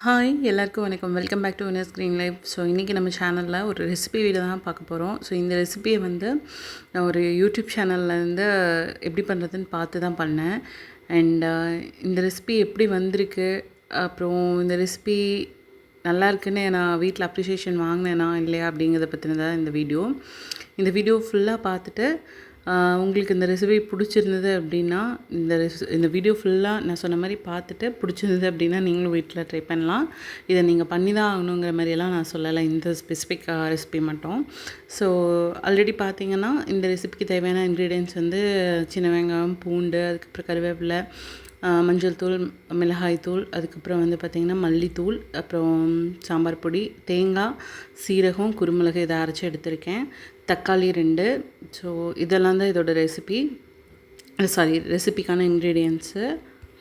Hi எல்லாருக்கும் வணக்கம். Welcome back to winner screen life so இன்றைக்கி நம்ம சேனலில் ஒரு ரெசிபி வீடியோ தான் பார்க்க போகிறோம் ஸோ இந்த ரெசிபியை வந்து நான் ஒரு யூடியூப் சேனல்லேருந்து எப்படி பண்ணுறதுன்னு பார்த்து தான் பண்ணேன். அண்ட் இந்த ரெசிபி எப்படி வந்திருக்கு? அப்புறம் இந்த ரெசிபி நல்லா இருக்குன்னு நான் வீட்டில் அப்ரிஷியேஷன் வாங்கினேனா இல்லையா அப்படிங்கிறத பற்றினதான் இந்த வீடியோ இந்த வீடியோ ஃபுல்லாக பார்த்துட்டு உங்களுக்கு இந்த ரெசிபி பிடிச்சிருந்தது அப்படின்னா இந்த ரெசி இந்த வீடியோ ஃபுல்லாக நான் சொன்ன மாதிரி பார்த்துட்டு பிடிச்சிருந்தது அப்படின்னா நீங்களும் வீட்டில் ட்ரை பண்ணலாம். இதை நீங்கள் பண்ணி தான் ஆகணுங்கிற மாதிரியெல்லாம் நான் சொல்லலை. இந்த ஸ்பெசிஃபிக் ரெசிபி மட்டும். ஸோ ஆல்ரெடி பார்த்தீங்கன்னா இந்த ரெசிபிக்கு தேவையான இன்க்ரீடியன்ஸ் வந்து சின்ன வெங்காயம் பூண்டு அதுக்கப்புறம் கருவேப்பிலை மஞ்சள் தூள் மிளகாய் தூள் அதுக்கப்புறம் வந்து பார்த்திங்கன்னா மல்லித்தூள் அப்புறம் சாம்பார் பொடி தேங்காய் சீரகம் குருமிளகு இதை அரைச்சி எடுத்திருக்கேன். தக்காளி ரெண்டு. ஸோ இதெல்லாம் தான் இதோட ரெசிபி சாரி ரெசிபிக்கான இன்க்ரீடியன்ஸு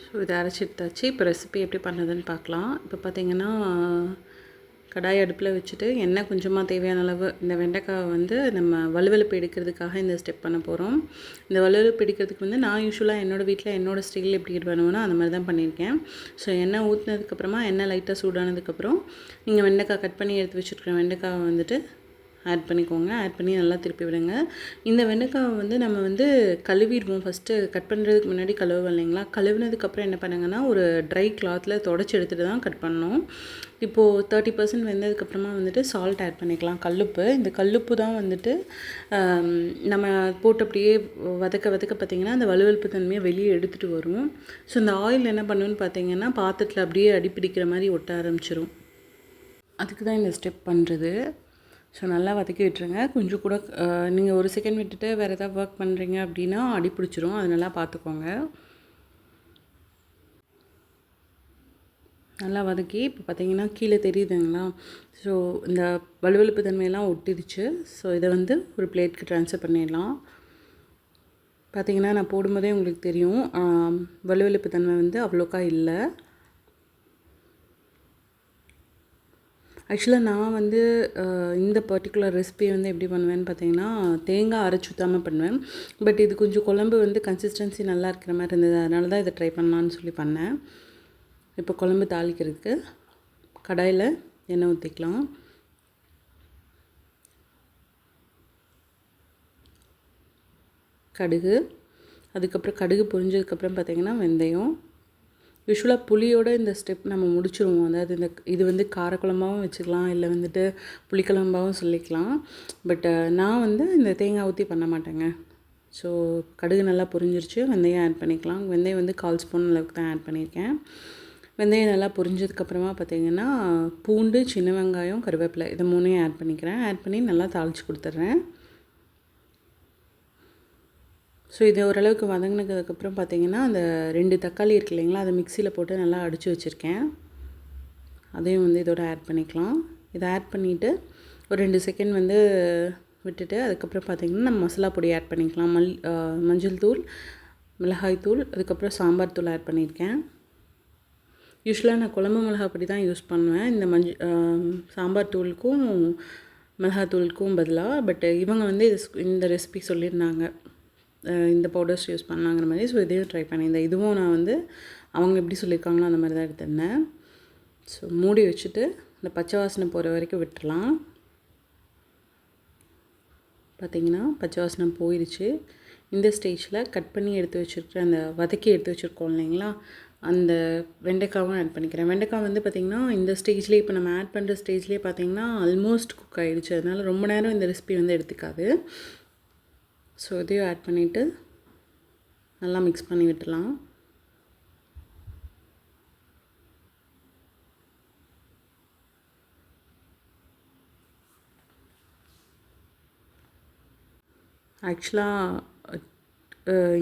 ஸோ இதை அரைச்சி எடுத்தாச்சு. இப்போ ரெசிபி எப்படி பண்ணுறதுன்னு பார்க்கலாம். இப்போ பார்த்திங்கன்னா கடாய் அடுப்பில் வச்சுட்டு எண்ணெய் கொஞ்சமாக தேவையான அளவு இந்த வெண்டைக்காவை வந்து நம்ம வலுவலுப்பு எடுக்கிறதுக்காக இந்த ஸ்டெப் பண்ண போகிறோம் இந்த வலுவலுப்பு எடுக்கிறதுக்கு வந்து நான் யூஸ்வலாக என்னோடய வீட்டில் என்னோடய ஸ்டைல் எப்படி பண்ணுவேனோ அந்த மாதிரி தான் பண்ணியிருக்கேன். ஸோ எண்ணெய் ஊற்றினதுக்கப்புறமா எண்ணெய் லைட்டாக சூடானதுக்கப்புறம் நீங்கள் வெண்டைக்காய் கட் பண்ணி எடுத்து வச்சுருக்கிற வெண்டைக்காவை வந்துட்டு ஆட் பண்ணிக்கோங்க ஆட் பண்ணி நல்லா திருப்பி விடுங்க. இந்த வெண்டைக்காவை வந்து நம்ம வந்து கழுவிடுவோம். ஃபஸ்ட்டு கட் பண்ணுறதுக்கு முன்னாடி கழுவுவோம் இல்லைங்களா? கழுவுனதுக்கப்புறம் என்ன பண்ணுங்கன்னா ஒரு ட்ரை கிளாத்தில் தொடச்சி எடுத்துகிட்டு தான் கட் பண்ணணும். இப்போது தேர்ட்டி பர்சன்ட் வெந்ததுக்கப்புறமா வந்துட்டு சால்ட் ஆட் பண்ணிக்கலாம். கல்லுப்பு. இந்த கல்லுப்பு தான் வந்துட்டு நம்ம போட்டு அப்படியே வதக்க வதக்க பார்த்திங்கன்னா அந்த வலுவலுப்பு தன்மையை வெளியே எடுத்துகிட்டு வரும். ஸோ இந்த ஆயில் என்ன பண்ணுன்னு பார்த்தீங்கன்னா பாத்திரத்தில் அப்படியே அடிப்பிடிக்கிற மாதிரி ஒட்ட ஆரம்பிச்சிரும். அதுக்கு தான் இந்த ஸ்டெப் பண்ணுறது ஸோ நல்லா வதக்கி விட்டுருங்க. கொஞ்சம் கூட நீங்கள் ஒரு செகண்ட் விட்டுட்டு வேறு ஏதாவது ஒர்க் பண்ணுறீங்க அப்படின்னா அடி பிடிச்சிரும். அது நல்லா பார்த்துக்கோங்க. நல்லா வதக்கி இப்போ பார்த்தீங்கன்னா கீழே தெரியுதுங்களா? ஸோ இந்த வலுவழுப்பு தன்மையெல்லாம் ஒட்டிடுச்சு. ஸோ இதை வந்து ஒரு பிளேட்க்கு ட்ரான்ஸ்ஃபர் பண்ணிடலாம். பார்த்தீங்கன்னா நான் போடும்போதே உங்களுக்கு தெரியும். வலுவழுப்பு தன்மை வந்து அவ்வளோக்கா இல்லை. ஆக்சுவலாக நான் வந்து இந்த பர்டிகுலர் ரெசிபி வந்து எப்படி பண்ணுவேன்னு பார்த்தீங்கன்னா தேங்காய் அரைச்சி ஊற்றாமல் பண்ணுவேன். பட் இது கொஞ்சம் குழம்பு வந்து கன்சிஸ்டன்சி நல்லா இருக்கிற மாதிரி இருந்தது. அதனால தான் இதை ட்ரை பண்ணலான்னு சொல்லி பண்ணேன். இப்போ குழம்பு தாளிக்கிறதுக்கு கடாயில் எண்ணெய் ஊற்றிக்கலாம் கடுகு. அதுக்கப்புறம் கடுகு பொரிஞ்சதுக்கப்புறம் பார்த்தீங்கன்னா வெந்தயம். யூஸ்வலாக புளியோட இந்த ஸ்டெப் நம்ம முடிச்சிருவோம். அதாவது இந்த இது வந்து காரக்குழம்பாகவும் வச்சுக்கலாம் இல்லை வந்துட்டு புளிக்குழம்பாகவும் சொல்லிக்கலாம். பட் நான் வந்து இந்த தேங்காய் ஊற்றி பண்ண மாட்டேங்க. ஸோ கடுகு நல்லா பொரிஞ்சிருச்சு. வெந்தயம் ஆட் பண்ணிக்கலாம். வெந்தயம் வந்து கால் ஸ்பூன் அளவுக்கு தான் ஆட் பண்ணியிருக்கேன். வெந்தயம் நல்லா பொரிஞ்சதுக்கப்புறமா பார்த்தீங்கன்னா பூண்டு சின்ன வெங்காயம் கருவேப்பிலை இதை மூணையும் ஆட் பண்ணிக்கிறேன். ஆட் பண்ணி நல்லா தாளித்து கொடுத்துட்றேன். ஸோ இது ஓரளவுக்கு வதங்கினதுக்கப்புறம் பார்த்தீங்கன்னா அந்த ரெண்டு தக்காளி இருக்கு இல்லைங்களா அதை மிக்சியில் போட்டு நல்லா அடித்து வச்சுருக்கேன். அதையும் வந்து இதோட ஆட் பண்ணிக்கலாம். இதை ஆட் பண்ணிவிட்டு ஒரு ரெண்டு செகண்ட் வந்து விட்டுட்டு அதுக்கப்புறம் பார்த்தீங்கன்னா நம்ம மசாலா பொடி ஆட் பண்ணிக்கலாம். மல் மஞ்சள் தூள் மிளகாய் தூள் அதுக்கப்புறம் சாம்பார் தூள் ஆட் பண்ணியிருக்கேன். யூஸ்வலாக நான் குழம்பு மிளகாய் பொடி தான் யூஸ் பண்ணுவேன். இந்த மஞ்ச சாம்பார் தூளுக்கும் மிளகாய் தூளுக்கும் பதிலாக பட் இவங்க வந்து இது இந்த ரெசிபி சொல்லியிருந்தாங்க. இந்த பவுடர்ஸ் யூஸ் பண்ணலாங்கிற மாதிரி ஸோ இதையும் ட்ரை பண்ணியிருந்தேன் இதுவும் நான் வந்து அவங்க எப்படி சொல்லியிருக்காங்களோ அந்த மாதிரி தான் எடுத்திருந்தேன் ஸோ மூடி வச்சுட்டு இந்த பச்சை வாசனை போகிற வரைக்கும் விட்டுறலாம். பார்த்தீங்கன்னா பச்சை வாசனை போயிடுச்சு இந்த ஸ்டேஜில் கட் பண்ணி எடுத்து வச்சுருக்கிற அந்த வதக்கி எடுத்து வச்சுருக்கோம் இல்லைங்களா? அந்த வெண்டைக்காவும் ஆட் பண்ணிக்கிறேன். வெண்டைக்காய் வந்து பார்த்திங்கன்னா இந்த ஸ்டேஜ்லேயே இப்போ நம்ம ஆட் பண்ணுற ஸ்டேஜ்லேயே பார்த்தீங்கன்னா ஆல்மோஸ்ட் குக் ஆகிடுச்சு அதனால் ரொம்ப நேரம் இந்த ரெசிபி வந்து எடுத்துக்காது. ஸோ இதையும் ஆட் பண்ணிவிட்டு நல்லா மிக்ஸ் பண்ணி விட்டுலாம். ஆக்சுவலாக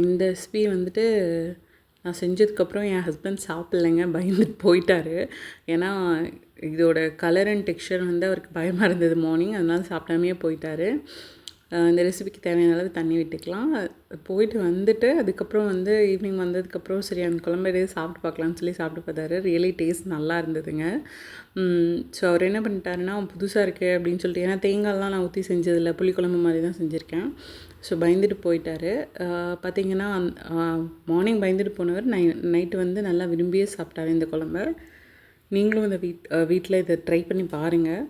இந்த ரெசிபி வந்துட்டு நான் செஞ்சதுக்கப்புறம் என் ஹஸ்பண்ட் சாப்பிட்லைங்க பயந்துட்டு போயிட்டாரு. ஏன்னா இதோட கலர் அண்ட் டெக்ஸ்சர் வந்து அவருக்கு பயமாக இருந்தது மார்னிங் அதனால சாப்பிடாமையே போயிட்டாரு. இந்த ரெசிபிக்கு தேவையான அளவு தண்ணி விட்டுக்கலாம். போயிட்டு வந்துட்டு அதுக்கப்புறம் வந்து ஈவினிங் வந்ததுக்கப்புறம் சரி அந்த குழம்பு எதாவது சாப்பிட்டு பார்க்கலாம்னு சொல்லி சாப்பிட்டு பார்த்தாரு. ரியலி டேஸ்ட் நல்லா இருந்ததுங்க. ஸோ அவர் என்ன பண்ணிட்டாருன்னா புதுசாக இருக்குது அப்படின்னு சொல்லிட்டு ஏன்னா தேங்காய்லாம் நான் ஊற்றி செஞ்சதில்லை புளிக்குழம்பு மாதிரி தான் செஞ்சுருக்கேன். ஸோ பயந்துட்டு போயிட்டாரு. பார்த்தீங்கன்னா மார்னிங் பயந்துட்டு போனவர் நை நைட்டு வந்து நல்லா விரும்பியே சாப்பிட்டாரு இந்த குழம்ப. நீங்களும் இந்த வீட் வீட்டில் இதை ட்ரை பண்ணி பாருங்கள்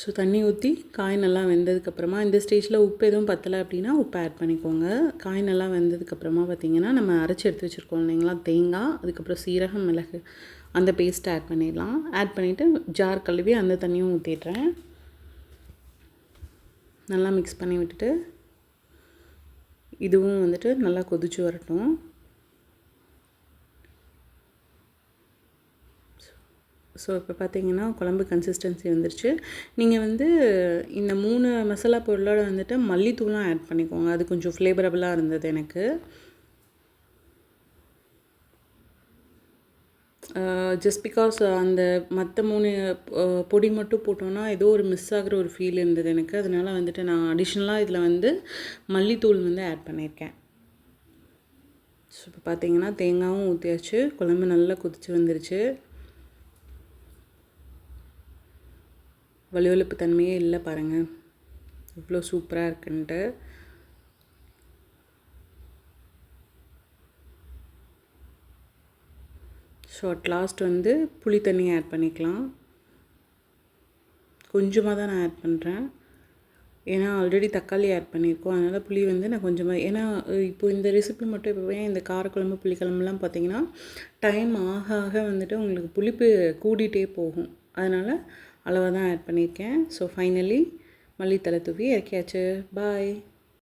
ஸோ தண்ணி ஊற்றி காய் நல்லா வெந்ததுக்கப்புறமா இந்த ஸ்டேஜில் உப்பு எதுவும் பத்தலை அப்படின்னா உப்பு ஆட் பண்ணிக்கோங்க. காய் நல்லா வெந்ததுக்கப்புறமா பார்த்திங்கன்னா நம்ம அரைச்சி எடுத்து வச்சுருக்கோம் இல்லைங்களா தேங்காய் அதுக்கப்புறம் சீரகம் மிளகு அந்த பேஸ்ட்டை ஆட் பண்ணிடலாம். ஆட் பண்ணிவிட்டு ஜார் கழுவி அந்த தண்ணியும் ஊற்றிடுறேன் நல்லா மிக்ஸ் பண்ணி விட்டுட்டு இதுவும் வந்துட்டு நல்லா கொதிச்சு வரட்டும். ஸோ இப்போ பார்த்தீங்கன்னா குழம்பு கன்சிஸ்டன்சி வந்துருச்சு. நீங்கள் வந்து இந்த மூணு மசாலா பொருளோட வந்துட்டு மல்லித்தூளும் ஆட் பண்ணிக்கோங்க. அது கொஞ்சம் ஃப்ளேவரபுளாக இருந்தது எனக்கு. ஜஸ்ட் பிகாஸ் அந்த மற்ற மூணு பொடி மட்டும் போட்டோன்னா ஏதோ ஒரு மிஸ் ஆகிற ஒரு ஃபீல் இருந்தது எனக்கு. அதனால வந்துட்டு நான் அடிஷ்னலாக இதில் வந்து மல்லித்தூள் வந்து ஆட் பண்ணியிருக்கேன் ஸோ இப்போ பார்த்தீங்கன்னா தேங்காயும் ஊற்றியாச்சு குழம்பு நல்லா கொதிச்சு வந்துருச்சு. வலுவலுப்பு தன்மையே இல்லை பாருங்கள் இவ்வளோ சூப்பராக இருக்குன்ட்டு. ஸோ அட் லாஸ்ட் வந்து புளி தண்ணி ஆட் பண்ணிக்கலாம். கொஞ்சமாக தான் நான் ஆட் பண்ணுறேன் ஏன்னா ஆல்ரெடி தக்காளி ஆட் பண்ணியிருக்கோம். அதனால் புளி வந்து நான் கொஞ்சமாக ஏன்னா இப்போ இந்த ரெசிபி மட்டும் இப்போ இந்த காரக்குழம்பு புளிக்குழம்புலாம் பார்த்தீங்கன்னா டைம் ஆக ஆக வந்துட்டு உங்களுக்கு புளிப்பு கூடிட்டே போகும். அதனால் அளவாக தான் ஆட் பண்ணியிருக்கேன். ஸோ ஃபைனலி மல்லித்தலை தூவி இறக்கியாச்சு. பாய்